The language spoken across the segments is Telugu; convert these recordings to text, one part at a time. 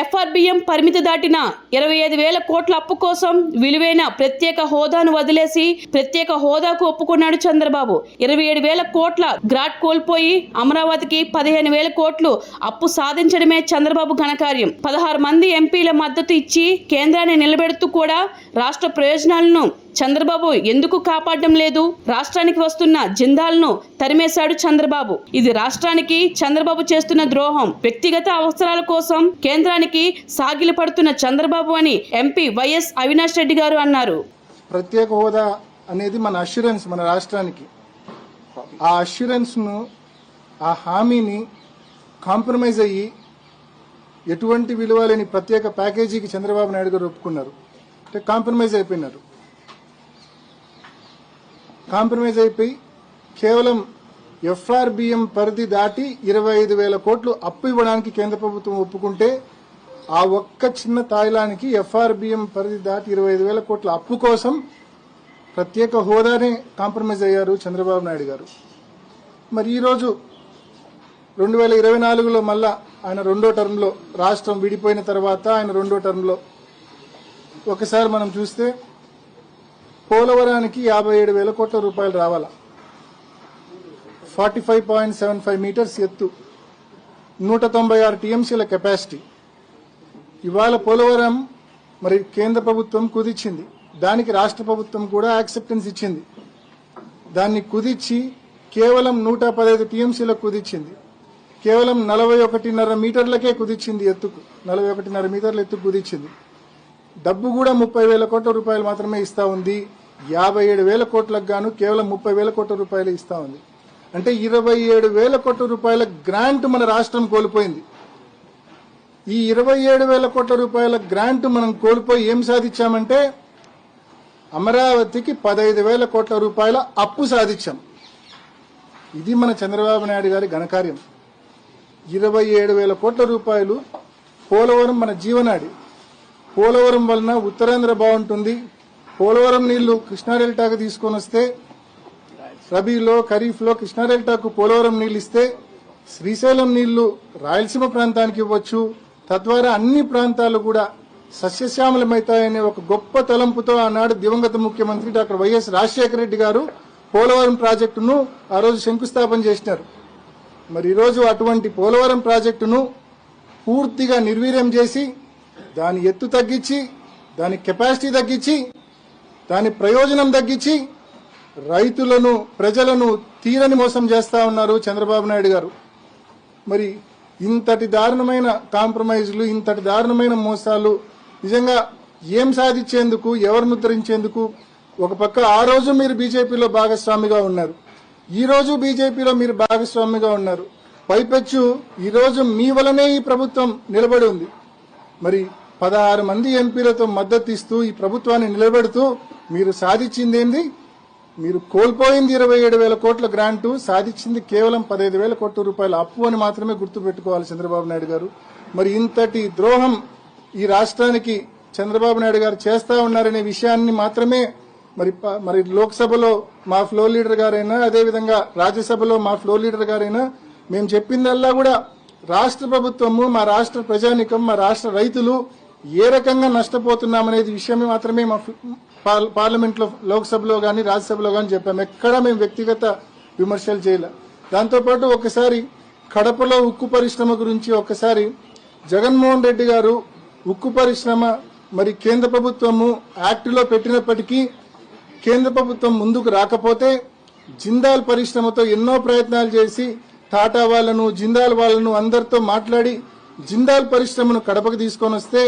ఎఫ్ఆర్బిఎం పరిమితి దాటిన ఇరవై ఐదు వేల కోట్ల అప్పు కోసం విలువైన ప్రత్యేక హోదాను వదిలేసి ప్రత్యేక హోదాకు ఒప్పుకున్నాడు చంద్రబాబు. ఇరవై ఏడు వేల కోట్ల గ్రాట్ కోల్పోయి అమరావతికి పదిహేను వేల కోట్లు అప్పు సాధించడమే చంద్రబాబు ఘనకార్యం. పదహారు మంది ఎంపీల మద్దతు ఇచ్చి కేంద్రాన్ని నిలబెడుతూ కూడా రాష్ట్ర ప్రయోజనాలను చంద్రబాబు ఎందుకు కాపాడడం లేదు? రాష్ట్రానికి వస్తున్న జిందాల్ను తరిమేశాడు చంద్రబాబు. ఇది రాష్ట్రానికి చంద్రబాబు చేస్తున్న ద్రోహం. వ్యక్తిగత అవసరాల కోసం కేంద్రానికి సాగిలి పడుతున్న చంద్రబాబు అని ఎంపీ వైఎస్ అవినాష్ రెడ్డి గారు అన్నారు. ప్రత్యేక హోదా అనేది మన అష్యూరెన్స్ మన రాష్ట్రానికి. ఆ అష్యూరెన్స్ను ఆ హామీని కాంప్రమైజ్ అయ్యి ఎటువంటి విలువ లేని ప్రత్యేక ప్యాకేజీకి చంద్రబాబు నాయుడు గారు ఒప్పుకున్నారు. అంటే కాంప్రమైజ్ అయిపోయినారు. కాంప్రమైజ్ అయిపోయి కేవలం ఎఫ్ఆర్బిఎం పరిధి దాటి ఇరవై ఐదు వేల కోట్లు అప్పు ఇవ్వడానికి కేంద్ర ప్రభుత్వం ఒప్పుకుంటే ఆ ఒక్క చిన్న తాయిలానికి ఎఫ్ఆర్బిఎం పరిధి దాటి ఇరవై ఐదు వేల కోట్ల అప్పు కోసం ప్రత్యేక హోదానే కాంప్రమైజ్ అయ్యారు చంద్రబాబు నాయుడు గారు. మరి ఈరోజు రెండు వేల ఇరవై నాలుగులో మళ్ళా ఆయన రెండో టర్మ్లో రాష్ట్రం విడిపోయిన తర్వాత ఆయన రెండో టర్మ్లో ఒకసారి మనం చూస్తే పోలవరానికి యాభై ఏడు వేల కోట్ల రూపాయలు రావాలా? Forty five point seven five meters ఎత్తు. నూట తొంభై ఆరు టీఎంసీల కెపాసిటీ. ఇవాళ పోలవరం మరి కేంద్ర ప్రభుత్వం కుదిచ్చింది దానికి రాష్ట్ర ప్రభుత్వం కూడా యాక్సెప్టెన్స్ ఇచ్చింది. దాన్ని కుదిచ్చి కేవలం నూట పదహైదు టీఎంసీలకు కుదిచ్చింది కేవలం నలభై ఒకటిన్నర మీటర్లకే కుదిచ్చింది ఎత్తుకు. నలభై ఒకటిన్నర మీటర్ల ఎత్తుకు కుదిచ్చింది డబ్బు కూడా ముప్పై వేల కోట్ల రూపాయలు మాత్రమే ఇస్తా ఉంది. యాభై ఏడు వేల కోట్లకు గాను కేవలం ముప్పై వేల కోట్ల రూపాయలు ఇస్తా ఉంది. అంటే ఇరవై ఏడు వేల కోట్ల రూపాయల గ్రాంట్ మన రాష్ట్రం కోల్పోయింది. ఈ ఇరవై ఏడు వేల కోట్ల రూపాయల గ్రాంట్ మనం కోల్పోయి ఏం సాధించామంటే అమరావతికి పదహైదు వేల కోట్ల రూపాయల అప్పు సాధించాం. ఇది మన చంద్రబాబు నాయుడు గారి ఘనకార్యం ఇరవై ఏడు వేల కోట్ల రూపాయలు పోలవరం మన జీవనాడి. పోలవరం వలన ఉత్తరాంధ్ర బాగుంటుంది. పోలవరం నీళ్ళు కృష్ణా డెల్టాకు తీసుకొని వస్తే రబీలో ఖరీఫ్లో కృష్ణా డెల్టాకు పోలవరం నీళ్ళు ఇస్తే శ్రీశైలం నీళ్ళు రాయలసీమ ప్రాంతానికి ఇవ్వచ్చు. తద్వారా అన్ని ప్రాంతాలు కూడా సస్యశ్యామలమవుతాయనే ఒక గొప్ప తలంపుతో ఆనాడు దివంగత ముఖ్యమంత్రి డాక్టర్ వైఎస్ రాజశేఖర రెడ్డి గారు పోలవరం ప్రాజెక్టును ఆ రోజు శంకుస్థాపన చేసినారు. మరి ఈరోజు అటువంటి పోలవరం ప్రాజెక్టును పూర్తిగా నిర్వీర్యం చేసి దాని ఎత్తు తగ్గించి దాని కెపాసిటీ తగ్గించి దాని ప్రయోజనం తగ్గించి రైతులను ప్రజలను తీరని మోసం చేస్తా ఉన్నారు చంద్రబాబు నాయుడు గారు. మరి ఇంతటి దారుణమైన కాంప్రమైజ్లు ఇంతటి దారుణమైన మోసాలు నిజంగా ఏం సాధించేందుకు ఎవరు ముద్రించేందుకు ఒక పక్క ఆ రోజు మీరు బీజేపీలో భాగస్వామిగా ఉన్నారు. ఈ రోజు బీజేపీలో మీరు భాగస్వామిగా ఉన్నారు. పైపెచ్చు ఈరోజు మీ వలనే ఈ ప్రభుత్వం నిలబడి ఉంది. మరి పదహారు మంది ఎంపీలతో మద్దతు ఇస్తూ ఈ ప్రభుత్వాన్ని నిలబెడుతూ మీరు సాధించిందేంది? మీరు కోల్పోయింది ఇరవై ఏడు వేల కోట్ల గ్రాంటు సాధించింది కేవలం పదహైదు వేల కోట్ల రూపాయల అప్పు అని మాత్రమే గుర్తుపెట్టుకోవాలి చంద్రబాబు నాయుడు గారు. మరి ఇంతటి ద్రోహం ఈ రాష్ట్రానికి చంద్రబాబు నాయుడు గారు చేస్తా ఉన్నారనే విషయాన్ని మాత్రమే మరి ప- మరి లోక్సభలో మా ఫ్లోర్ లీడర్ గారైనా అదేవిధంగా రాజ్యసభలో మా ఫ్లోర్ లీడర్ గారైనా మేము చెప్పిందల్లా కూడా రాష్ట్ర ప్రభుత్వము మా రాష్ట్ర ప్రజానికం మా రాష్ట్ర రైతులు ఏ రకంగా నష్టపోతున్నామనేది విషయమే మాత్రమే మా పార్- పార్లమెంట్లో లోక్సభలో కానీ రాజ్యసభలో కానీ చెప్పాము. ఎక్కడా మేము వ్యక్తిగత విమర్శలు చేయలే. దాంతోపాటు ఒకసారి కడపలో ఉక్కు పరిశ్రమ గురించి ఒకసారి జగన్మోహన్ రెడ్డి గారు ఉక్కు పరిశ్రమ మరి కేంద్ర ప్రభుత్వము యాక్టులో పెట్టినప్పటికీ కేంద్ర ప్రభుత్వం ముందుకు రాకపోతే జిందాల్ పరిశ్రమతో ఎన్నో ప్రయత్నాలు చేసి టాటా వాళ్ళను జిందాల్ వాళ్ళను అందరితో మాట్లాడి జిందాల్ పరిశ్రమను కడపకు తీసుకొని వస్తే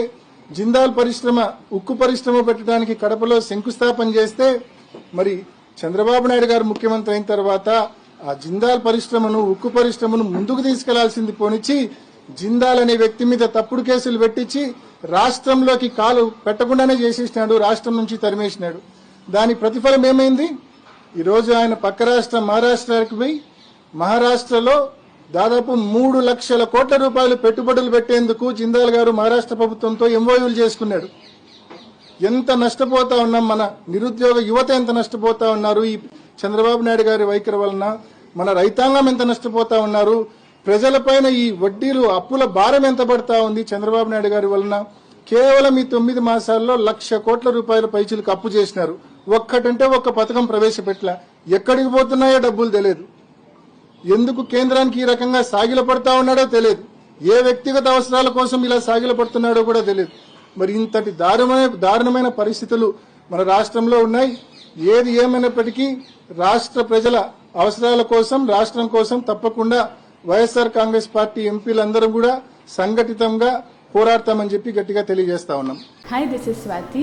జిందాల్ పరిశ్రమ ఉక్కు పరిశ్రమ పెట్టడానికి కడపలో శంకుస్థాపన చేస్తే మరి చంద్రబాబు నాయుడు గారు ముఖ్యమంత్రి అయిన తర్వాత ఆ జిందాల్ పరిశ్రమను ఉక్కు పరిశ్రమను ముందుకు తీసుకెళ్ళాల్సింది పోనిచ్చి జిందాల్ అనే వ్యక్తి మీద తప్పుడు కేసులు పెట్టించి రాష్ట్రంలోకి కాలు పెట్టకుండానే చేసేసినాడు రాష్ట్రం నుంచి తరిమేసినాడు. దాని ప్రతిఫలం ఏమైంది? ఈరోజు ఆయన పక్క రాష్ట్రం మహారాష్ట్రకి పోయి మహారాష్ట్రలో దాదాపు మూడు లక్షల కోట్ల రూపాయలు పెట్టుబడులు పెట్టేందుకు జిందాల్ గారు మహారాష్ట్ర ప్రభుత్వంతో ఎంఓయూలు చేసుకున్నాడు. ఎంత నష్టపోతా ఉన్నాం మన నిరుద్యోగ యువత ఎంత నష్టపోతా ఉన్నారు? ఈ చంద్రబాబు నాయుడు గారి వైఖరి వలన మన రైతాంగం ఎంత నష్టపోతా ఉన్నారు? ప్రజలపైన ఈ వడ్డీలు అప్పుల భారం ఎంత పడతా ఉంది? చంద్రబాబు నాయుడు గారి వలన కేవలం ఈ తొమ్మిది మాసాల్లో లక్ష కోట్ల రూపాయల పైచులకు అప్పు చేసినారు. ఒక్కటంటే ఒక్క పథకం ప్రవేశపెట్టల. ఎక్కడికి పోతున్నాయో డబ్బులు తెలియదు. ఎందుకు కేంద్రానికి ఈ రకంగా సాగిల పడతా ఉన్నాడో తెలియదు. ఏ వ్యక్తిగత అవసరాల కోసం ఇలా సాగిల పడుతున్నాడో కూడా తెలియదు. మరి ఇంతటి దారుణమైన దారుణమైన పరిస్థితులు మన రాష్ట్రంలో ఉన్నాయి. ఏది ఏమైనప్పటికీ రాష్ట్ర ప్రజల అవసరాల కోసం రాష్ట్రం కోసం తప్పకుండా వైఎస్ఆర్ కాంగ్రెస్ పార్టీ ఎంపీలందరూ కూడా సంఘటితంగా పోరాడతామని చెప్పి గట్టిగా తెలియజేస్తా ఉన్నాం. Hi this is Swathi